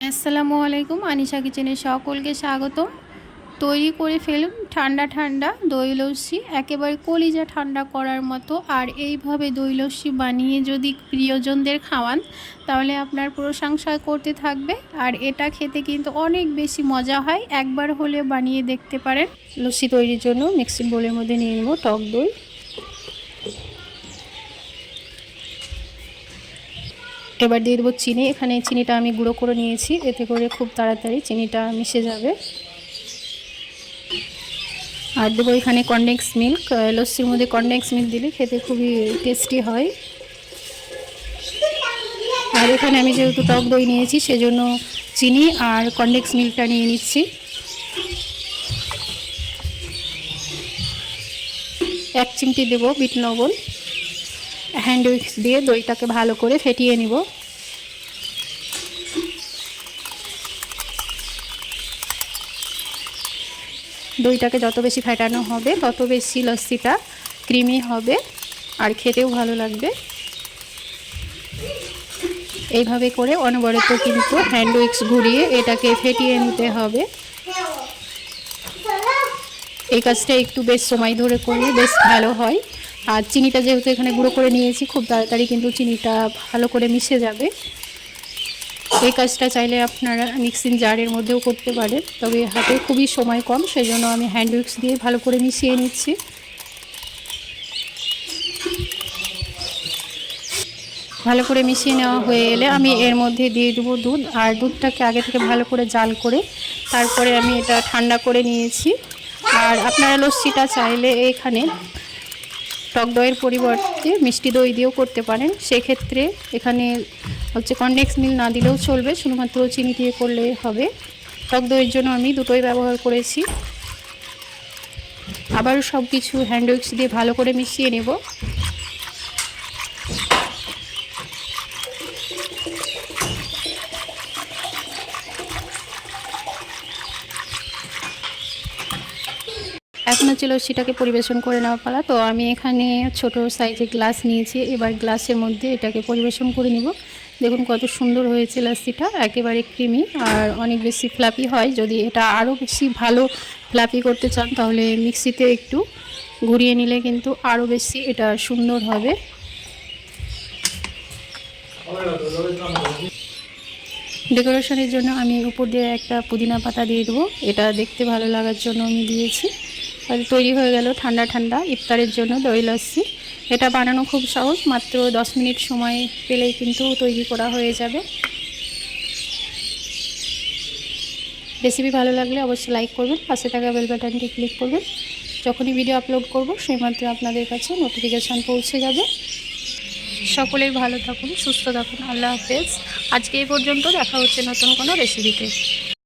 আসসালামু আলাইকুম, আনিশা কিচেনে সকলকে স্বাগত তৈরি করে ফেলুন ঠান্ডা ঠান্ডা দই লস্যি, একেবারে কলিজা ঠান্ডা করার মতো। আর এইভাবে দই লস্যি বানিয়ে যদি প্রিয়জনদের খাওয়ান, তাহলে আপনার প্রশংসা করতে থাকবে। আর এটা খেতে কিন্তু অনেক বেশি মজা হয়। একবার হলে বানিয়ে দেখতে পারেন। লস্যি তৈরির জন্য মিক্সিং বোলের মধ্যে নিয়ে নেব টক দই। এবার দিয়ে দেবো চিনি। এখানে চিনিটা আমি গুঁড়ো করে নিয়েছি। এতে করে খুব তাড়াতাড়ি চিনিটা মিশে যাবে। আর দেবো এখানে কনডেক্স মিল্ক। লস্যির মধ্যে কনডেক্স মিল্ক দিলে খেতে খুবই টেস্টি হয়। আর এখানে আমি যেহেতু টক দই নিয়েছি, সেজন্য চিনি আর কনডেক্স মিল্কটা নিয়ে নিচ্ছি। এক চিমটি দেবো বিট লবণ। হ্যান্ড উইক্স দিয়ে দইটাকে ভালো করে ফেটিয়ে নিব। দইটাকে যত বেশি ফেটানো হবে, তত বেশি লস্যিটা ক্রিমি হবে আর খেতেও ভালো লাগবে। এইভাবে করে অনবরত কিন্তু হ্যান্ড উইক্স ঘুরিয়ে এটাকে ফেটিয়ে নিতে হবে। এই কাজটা একটু বেশ সময় ধরে করলে বেশ ভালো হয়। আর চিনিটা যেহেতু এখানে গুঁড়ো করে নিয়েছি, খুব তাড়াতাড়ি কিন্তু চিনিটা ভালো করে মিশে যাবে। এই কাজটা চাইলে আপনারা মিক্সিং জারের মধ্যেও করতে পারেন, তবে হাতে খুবই সময় কম সেই জন্য আমি হ্যান্ড উইক্স দিয়ে ভালো করে মিশিয়ে নিচ্ছি। ভালো করে মিশিয়ে নেওয়া হয়ে এলে আমি এর মধ্যে দিয়ে দেবো দুধ, আর দুধটাকে আগে থেকে ভালো করে জাল করে তারপরে আমি এটা ঠান্ডা করে নিয়েছি। আর আপনারা লস্যিটা চাইলে এখানে টক দইয়ের পরিবর্তে মিষ্টি দই দিয়েও করতে পারেন। সেক্ষেত্রে এখানে হচ্ছে কনডেক্স মিল না দিলেও চলবে, শুধুমাত্র চিনি দিয়ে করলে হবে। টক দইয়ের জন্য আমি দুটোই ব্যবহার করেছি। আবারও সব কিছু হ্যান্ড উইক্স দিয়ে ভালো করে মিশিয়ে নেব। এখন হচ্ছে সেটাকে পরিবেশন করে নেওয়া পালা। তো আমি এখানে ছোট সাইজে গ্লাস নিয়েছি। এবার গ্লাসের মধ্যে এটাকে পরিবেশন করে নিব। দেখুন কত সুন্দর হয়েছে লস্যিটা একেবারে ক্রিমি আর অনেক বেশি ফ্লাপি হয়। যদি এটা আরও বেশি ভালো ফ্লাপি করতে চান, তাহলে মিক্সিতে একটু ঘুরিয়ে নিলে কিন্তু আরও বেশি এটা সুন্দর হবে। ডেকোরেশনের জন্য আমি উপর দিয়ে একটা পুদিনা পাতা দিয়ে দেবো। এটা দেখতে ভালো লাগার জন্য আমি দিয়েছি। তৈরি হয়ে গেল ঠান্ডা ঠান্ডা, ইফতারের জন্য দই লস্যি। এটা বানানো খুব সহজ, মাত্র দশ মিনিট সময় পেলেই কিন্তু তৈরি করা হয়ে যাবে। রেসিপি ভালো লাগলে অবশ্যই লাইক করবেন, পাশে থাকা বেল বাটনটি ক্লিক করবেন। যখনই ভিডিও আপলোড করব, সেই মাত্র আপনাদের কাছে নোটিফিকেশান পৌঁছে যাবে। সকলেই ভালো থাকুন, সুস্থ থাকুন, আল্লাহ হাফেজ। আজকে এই পর্যন্ত দেখা হচ্ছে নতুন কোনো রেসিপিতে